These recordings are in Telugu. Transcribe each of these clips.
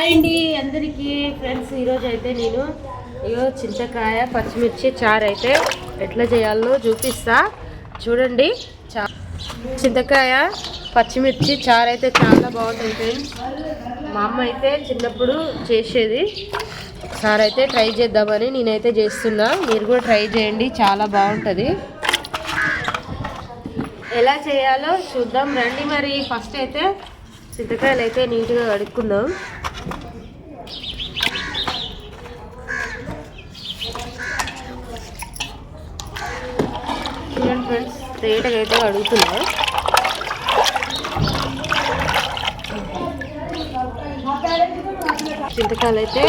హాయ్ అండి అందరికీ. ఫ్రెండ్స్ ఈరోజు అయితే నేను ఇగో చింతకాయ పచ్చిమిర్చి చారు అయితే ఎట్లా చేయాలో చూపిస్తా. చూడండి చా చింతకాయ పచ్చిమిర్చి చారు అయితే చాలా బాగుంటుంది ఫ్రెండ్స్. మా అమ్మ అయితే చిన్నప్పుడు చేసేది. సార్ అయితే ట్రై చేద్దామని నేనైతే చేస్తున్నా. మీరు కూడా ట్రై చేయండి చాలా బాగుంటుంది. ఎలా చేయాలో చూద్దాం రండి మరి. ఫస్ట్ అయితే చింతకాయలు అయితే నీట్గా కడుక్కుందాం చూడండి ఫ్రెండ్స్ రేటగా అయితే అడుగుతున్నా. చింతకాయలు అయితే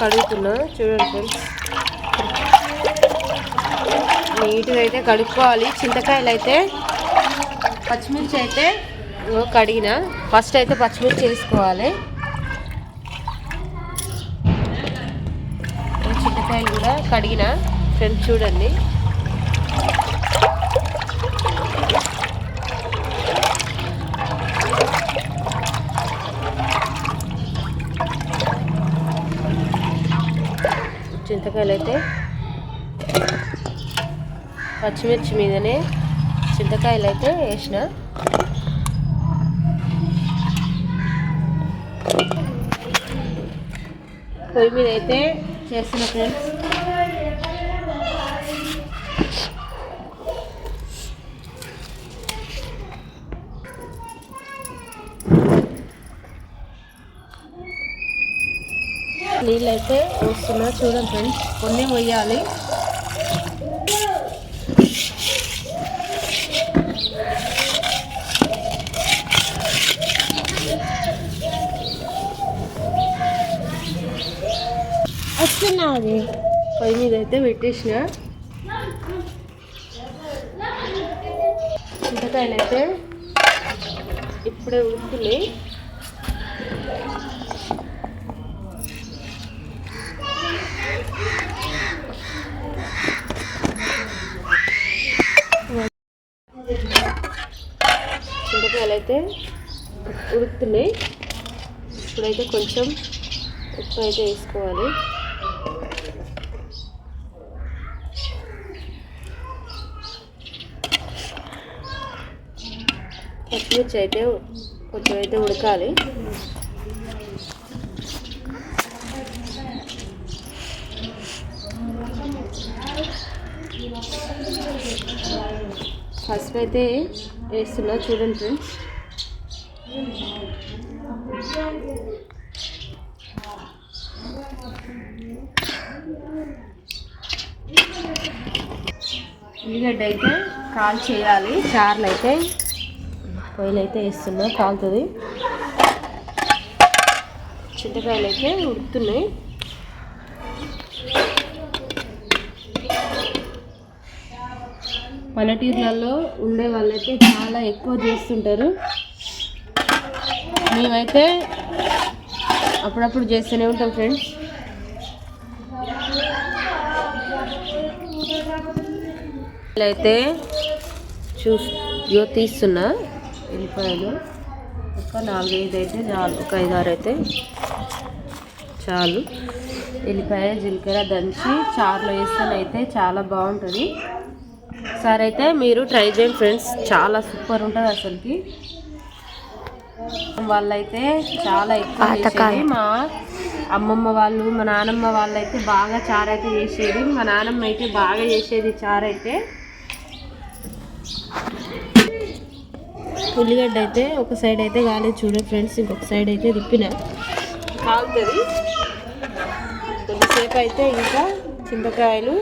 కడుగుతున్నా. చూడండి ఫ్రెండ్స్. నీట్గా అయితే కడుక్కోవాలి. చింతకాయలు అయితే పచ్చిమిర్చి అయితే కడిగిన. ఫస్ట్ అయితే పచ్చిమిర్చి వేసుకోవాలి. చింతకాయలు కూడా కడిగిన. ఫ్రెండ్స్ చూడండి. చింతకాయలు అయితే పచ్చిమిర్చి మీదనే చింతకాయలు అయితే వేసిన. పొయ్యి మీద అయితే చేస్తున్న ఫ్రెండ్స్. నీళ్ళు అయితే వస్తున్నా. చూడండి ఫ్రెండ్స్ కొన్ని పోయాలి. వస్తున్నది పొయ్యి మీద అయితే పెట్టేసిన. చింతకాయలు అయితే ఇప్పుడే ఉడుకుతున్నాయి చింతకాయలు అయితే ఉడుకుతున్నాయి. ఇప్పుడైతే కొంచెం ఉప్పు అయితే వేసుకోవాలి. పచ్చిమిర్చి అయితే కొంచెం అయితే ఉడకాలి. పసుపు అయితే వేస్తున్నా చూడండి ఫ్రెండ్స్. ఉల్లిగడ్డ అయితే కాల్ చేయాలి చార్లు అయితే పొయ్యిలు అయితే వేస్తున్నా కాలుతుంది. చింతకాయలు అయితే ఉడుతున్నాయి పల్లెటూర్లలో ఉండే వాళ్ళైతే చాలా ఎక్కువ చేస్తుంటారు. మేమైతే అప్పుడప్పుడు చేస్తూనే ఉంటాం ఫ్రెండ్స్. అయితే చూస్ ఇగో తీస్తున్నా ఉల్లిపాయలు. ఒక నాలుగైదు అయితే చాలు ఒక ఐదు ఆరు అయితే చాలు. ఎల్లిపాయ జీలకర్ర దంచి చారులో వేస్తానైతే చాలా బాగుంటుంది. ఒకసారి అయితే మీరు ట్రై చేయండి ఫ్రెండ్స్ చాలా సూపర్ ఉంటుంది అసలుకి. వాళ్ళైతే చాలా ఎక్కువ చేసేది. మా అమ్మమ్మ వాళ్ళు మా నానమ్మ వాళ్ళు అయితే బాగా చారు అయితే చేసేది. మా నానమ్మ అయితే బాగా చేసేది చారు అయితే ఉల్లిగడ్డ అయితే ఒక సైడ్ అయితే కాలేదు చూడండి ఫ్రెండ్స్ ఇంకొక సైడ్ అయితే తిప్పిన కాలుతుంది. కొద్దిసేపు అయితే ఇంకా చింతకాయలు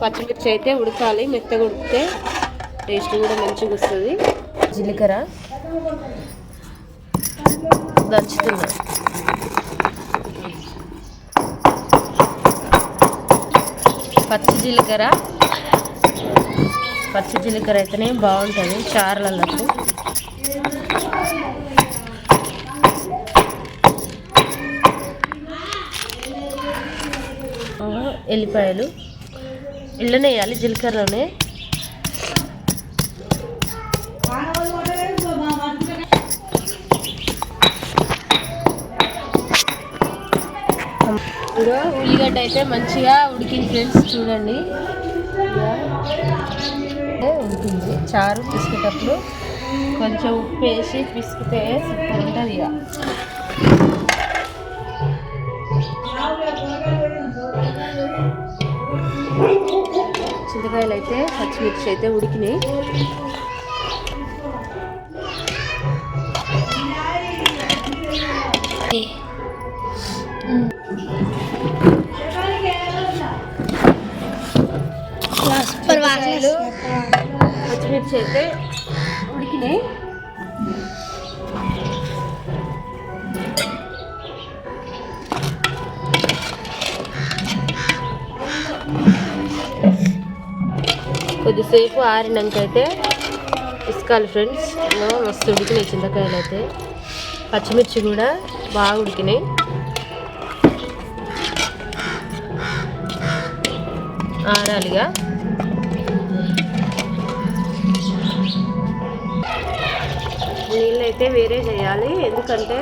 పచ్చిమిర్చి అయితే ఉడకాలి. మెత్తగా ఉడికితే టేస్ట్ కూడా మంచిగా వస్తుంది. జీలకర్ర. దంచుతున్నా పచ్చి జీలకర్ర పచ్చి జీలకర్ర అయితేనే బాగుంటుంది చారులకు ఎల్లిపాయలు. ఇళ్ళనే వేయాలి జీలకర్రలోనే. ఇదిగో ఉల్లిగడ్డ అయితే మంచిగా ఉడికింది ఫ్రెండ్స్ చూడండి. ఉడికింది చారు పిసికేటప్పుడు కొంచెం ఉప్పు వేసి పిసికితే సూపర్ ఉంటుంది ఇక. చింతకాయలు అయితే పచ్చిమిర్చి అయితే ఉడికినాయి. అయితే ఉడికినాయి కొద్దిసేపు ఆరినాక అయితే ఇసుకాలి ఫ్రెండ్స్. మస్తు ఉడికినాయి చింతకాయలు అయితే. పచ్చిమిర్చి కూడా బాగా ఉడికినాయి. ఆరాలిగా. అయితే వేరే చేయాలి. ఎందుకంటే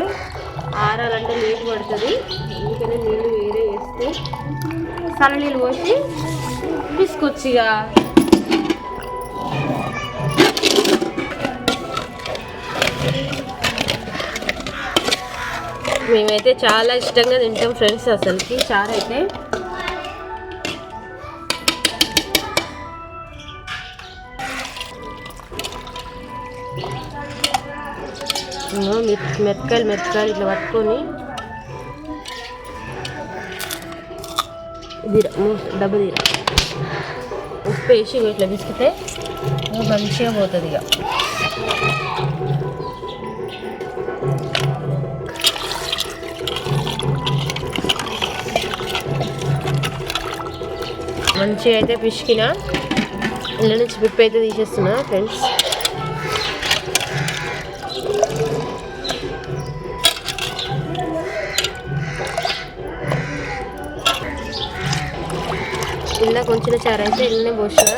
ఆరాలంటే నీళ్ళు పడుతుంది. అందుకని నీళ్ళు వేరే వేస్తే సన్న నీళ్ళు పోసి పిసుకొచ్చిగా మేమైతే చాలా ఇష్టంగా తింటాం ఫ్రెండ్స్ అసలుకి. చారు అయితే ఇదిగో మిర్- మిరపకాయలు మిరపకాయలు ఇట్లా పట్టుకొని. దీర డబ్బు దీర. ఉప్పు వేసి ఇట్లా బిసికితే మంచిగా పోతుంది ఇక మంచిగా అయితే పిసికిన. ఇళ్ళ నుంచి పిప్పి అయితే తీసేస్తున్నా ఫ్రెండ్స్. ఇలా కొంచెం చారు అయితే ఇళ్ళనే పోసిన.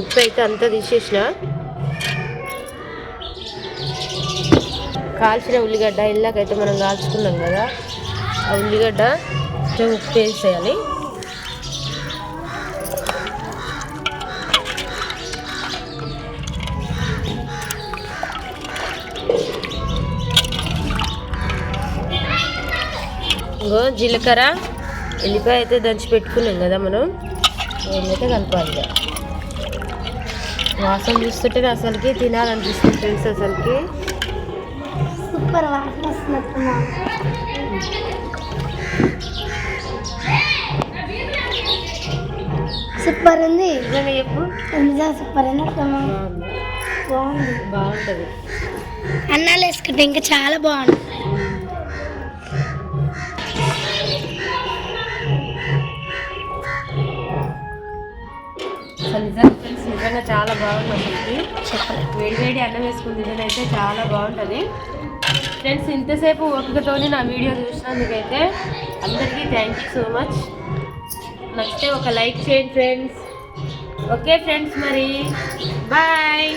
ఉప్పు అయితే అంతా తీసేసిన. కాల్చిన ఉల్లిగడ్డ ఇళ్ళకైతే మనం కాల్చుకున్నాం కదా ఆ ఉల్లిగడ్డ కొంచెం ఉప్పు వేసేయాలి. ఇంకో జీలకర్ర. ఎల్లిపాయ అయితే దంచి పెట్టుకున్నాం కదా మనం. అయితే కలపాలి వాసన చూస్తుంటే అసలుకి తినాలనిపిస్తుంది ఫ్రెండ్స్ అసలుకి. సూపర్ వాసన సూపర్ ఉంది. చెప్పు? నిజంగా సూపర్ అన్నట్టున్నా బాగుంది. బాగుంటుంది. అన్నాలు వేసుకుంటే ఇంకా చాలా బాగుంది నిజంగా చాలా బాగుంది. చెప్పండి వేడి వేడి అన్నం వేసుకుని తినడైతే చాలా బాగుంటుంది. ఫ్రెండ్స్ ఇంతసేపు ఓపికతో నా వీడియో చూసినందుకైతే అందరికీ థ్యాంక్ యూ సో మచ్ నచ్చితే ఒక లైక్ చేయండి ఫ్రెండ్స్. ఓకే ఫ్రెండ్స్ మరి. బాయ్